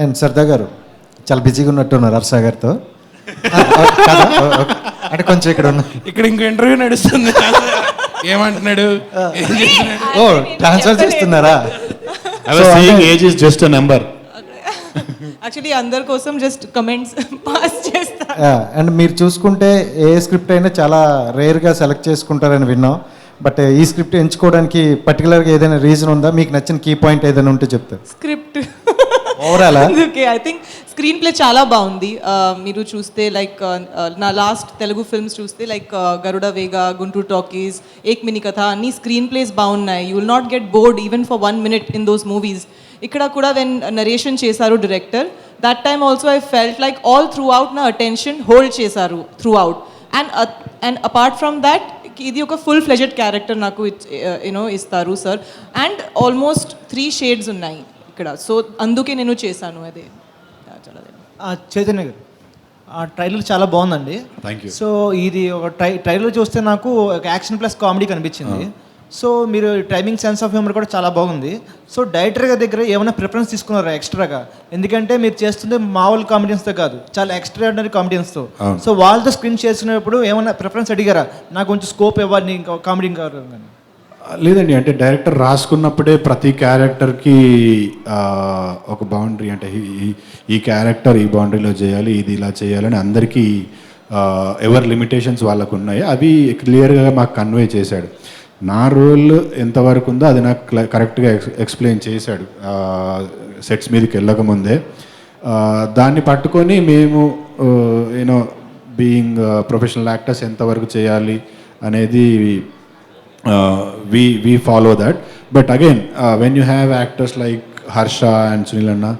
And సరదా గారు చాలా బిజీగా ఉన్నట్టున్నారు అర్సా గారితో అంటే కొంచెం ఇక్కడ ఉన్నా ఇక్కడ ఇంకో ఇంటర్వ్యూ నడుస్తుంది ఏమంటున్నాడు ఓ ట్రాన్స్ఫర్ చేస్తున్నారా age is just number actually అందరి కోసం జస్ట్ కమెంట్స్ పాస్ చేస్తా అండ్ మీరు చూసుకుంటే ఏ స్క్రిప్ట్ అయినా చాలా రేర్గా సెలెక్ట్ చేసుకుంటారని విన్నాం బట్ ఈ స్క్రిప్ట్ ఎంచుకోవడానికి పర్టికులర్గా ఏదైనా రీజన్ ఉందా మీకు నచ్చిన కీ పాయింట్ ఏదైనా ఉంటే చెప్తారు script okay I think screenplay చాలా బాగుంది uh, మీరు చూస్తే లైక్ uh, uh, నా లాస్ట్ తెలుగు ఫిల్మ్స్ చూస్తే లైక్ గరుడ వేగ గుంటూరు టాకీస్ ఏక్ మిని కథ అన్ని స్క్రీన్ ప్లేస్ బాగున్నాయి you will not get bored even for one minute in those movies ఇక్కడ కూడా వెన్ నరేషన్ చేశారు director that time also I felt like all throughout నా attention hold చేశారు throughout and and apart from that ఇది ఒక full fledged character నాకు you know ఇస్తారు sir and almost three shades ఉన్నాయి ఇక్కడ సో అందుకే నేను చేశాను అది చైతన్య గారు ఆ ట్రైలర్ చాలా బాగుందండి థ్యాంక్ యూ సో ఇది ఒక ట్రై ట్రైలర్ చూస్తే నాకు ఒక యాక్షన్ ప్లస్ కామెడీ కనిపించింది సో మీరు టైమింగ్ సెన్స్ ఆఫ్ హ్యూమర్ కూడా చాలా బాగుంది సో డైరెక్టర్ గారి దగ్గర ఏమైనా ప్రిఫరెన్స్ తీసుకున్నారా ఎక్స్ట్రాగా ఎందుకంటే మీరు చేస్తుంది మామూలు కామెడియన్స్తో కాదు చాలా ఆర్డినరీ కామెడియన్స్తో సో వాళ్ళతో స్క్రీన్ చేసినప్పుడు ఏమైనా ప్రిఫరెన్స్ అడిగారా నాకు కొంచెం స్కోప్ ఇవ్వాలి కామెడీ కావాలి లేదండి అంటే డైరెక్టర్ రాసుకున్నప్పుడే ప్రతి క్యారెక్టర్కి ఒక బౌండరీ అంటే ఈ క్యారెక్టర్ ఈ బౌండరీలో చేయాలి ఇది ఇలా చేయాలని అందరికీ ఎవరి లిమిటేషన్స్ వాళ్ళకు ఉన్నాయి అవి క్లియర్గా మాకు కన్వే చేశాడు నా రోల్ ఎంతవరకు ఉందో అది నాకు కరెక్ట్గా ఎక్స్ప్లెయిన్ చేశాడు సెట్స్ మీదకి వెళ్ళకముందే దాన్ని పట్టుకొని మేము యూనో బీయింగ్ ప్రొఫెషనల్ యాక్టర్స్ ఎంతవరకు చేయాలి అనేది Uh, we we follow that. But again, uh, when you have actors like Harsha and Sunil Anna,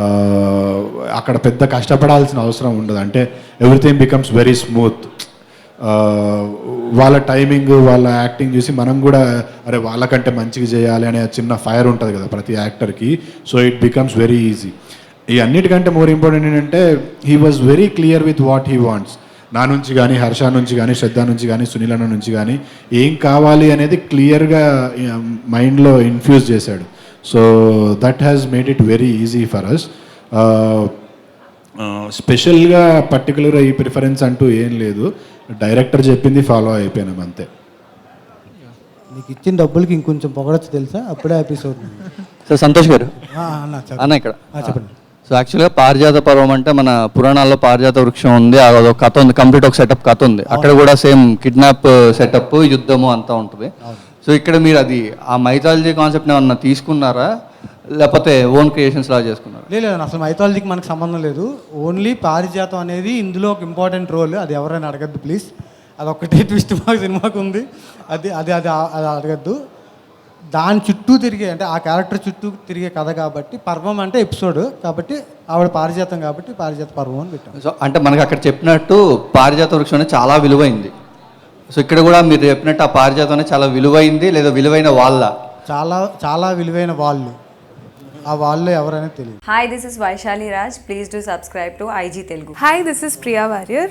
uh, అక్కడ పెద్ద కష్టపడాల్సిన అవసరం ఉండదు అంటే ఎవ్రీథింగ్ బికమ్స్ వెరీ స్మూత్ వాళ్ళ టైమింగ్ వాళ్ళ యాక్టింగ్ చూసి మనం కూడా అరే వాళ్ళకంటే మంచిగా చేయాలి అనే చిన్న ఫైర్ ఉంటుంది కదా ప్రతి యాక్టర్కి so it becomes very easy ఈ అన్నిటికంటే మోర్ ఇంపార్టెంట్ ఏంటంటే he was very clear with what he wants నా నుంచి కానీ హర్ష నుంచి కానీ శ్రద్ధ నుంచి కానీ సునీలన్న నుంచి కానీ ఏం కావాలి అనేది క్లియర్గా మైండ్లో ఇన్ఫ్యూజ్ చేశాడు so that has made it very easy for us స్పెషల్గా పర్టికులర్ ఈ ప్రిఫరెన్స్ అంటూ ఏం లేదు డైరెక్టర్ చెప్పింది ఫాలో అయిపోయినాం అంతే నీకు ఇచ్చిన డబ్బులకి ఇంకొంచెం పొగడచ్చు తెలుసా అప్పుడే ఎపిసోడ్ అవుతుంది సో సంతోష్ గారు అన్న ఇక్కడ చెప్పండి సో యాక్చువల్గా పారిజాత పర్వం అంటే మన పురాణాల్లో పారిజాత వృక్షం ఉంది అది ఒక కథ ఉంది కంప్లీట్ ఒక సెటప్ కథ ఉంది అక్కడ కూడా సేమ్ కిడ్నాప్ సెటప్ యుద్ధము అంతా ఉంటుంది సో ఇక్కడ మీరు అది ఆ మైథాలజీ కాన్సెప్ట్ ఏమన్నా తీసుకున్నారా లేకపోతే ఓన్ క్రియేషన్స్ లా చేసుకున్నారు లేదు అసలు మైథాలజీకి మనకు సంబంధం లేదు ఓన్లీ పారిజాతం అనేది ఇందులో ఒక ఇంపార్టెంట్ రోల్ అది ఎవరైనా అడగద్దు ప్లీజ్ అదొక్కటే ట్విస్ట్ మా సినిమాకు ఉంది అది అది అది అది అడగద్దు దాని చుట్టూ తిరిగే అంటే ఆ క్యారెక్టర్ చుట్టూ తిరిగే కథ కాబట్టి పర్వం అంటే ఎపిసోడ్ కాబట్టి ఆవిడ పారిజాతం కాబట్టి పారిజాత పర్వం అని పెట్టాం సో అంటే మనకు అక్కడ చెప్పినట్టు పారిజాత వృక్షం అనేది చాలా విలువైంది సో ఇక్కడ కూడా మీరు చెప్పినట్టు ఆ పారిజాతం అనేది చాలా విలువైంది లేదా విలువైన వాళ్ళ చాలా చాలా విలువైన వాళ్ళు ఆ వాళ్ళు ఎవరైనా తెలియదు hi this is Vaishali Raj please do subscribe to IG Telugu hi this is Priya Warrier